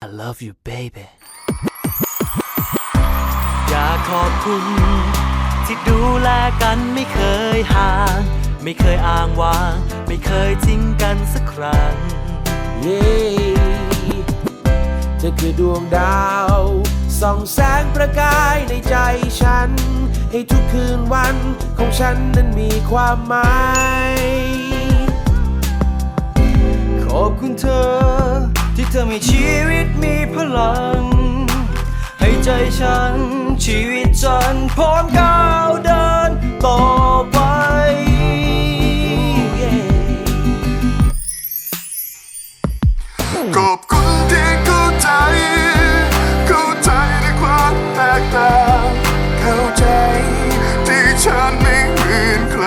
I love you baby อยากขอบคุณ ที่ดูแลกันไม่เคยห่าง ไม่เคยอ้างว้าง ไม่เคยทิ้งกันสักครั้ง เย้เธอคือดวงดาว ส่องแสงประกายในใจฉัน ให้ทุกคืนวันของฉันนั้นมีความหมาย ขอบคุณเธอ เธอมีชีวิตมีพลัง ให้ใจฉัน ชีวิตฉันพร้อมก้าวเดินต่อไปขอบคุณที่เข้าใจ เข้าใจในความแตกต่าง เข้าใจที่ฉันไม่เหมือนใคร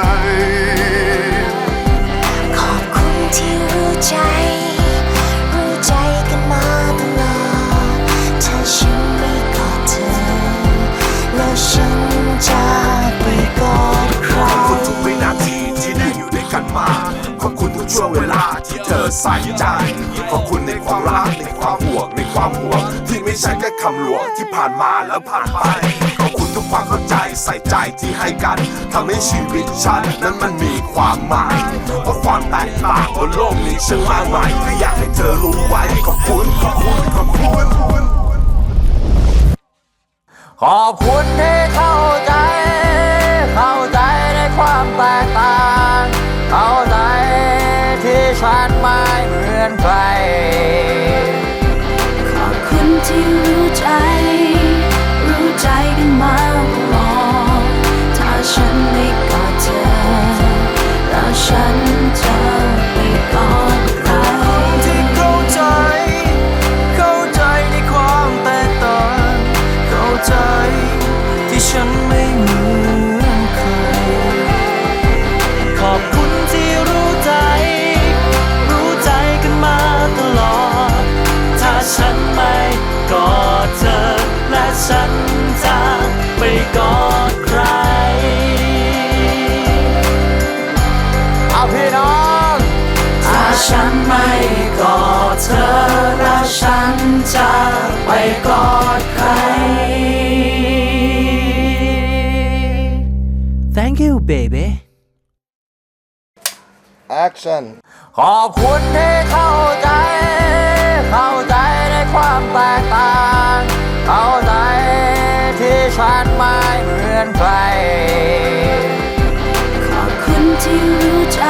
ช่วงเวลาที่เธอใส่ใจ ขอบคุณในความรักในความห่วงในความห่วง ที่ไม่ใช่แค่คำหลวงที่ผ่านมาแล้วผ่านไป ขอบคุณทุกความเข้าใจใส่ใจที่ให้กันทำให้ชีวิตฉันนั้นมันมีความหมาย เพราะความแตกต่างบนโลกนี้ช่างมากมายแค่อยากให้เธอรู้ไว้ขอบคุณขอบคุณขอบคุณขอบคุณที่ ฉันไม่เหมือนใครขอบคุณที่รู้ใจ รู้ใจกันมาตลอด ถ้าฉันไม่กอดเธอ และฉันจะไปกอดใคร เอาพี่น้อง ถ้าฉันไม่กอดเธอ แล้วฉันจะไปกอด Thank you baby Action ขอบคุณที่เข้าใจ เข้าใจในความแตกต่าง เข้าใจที่ฉันไม่เหมือนใคร ขอบคุณที่รู้ใจ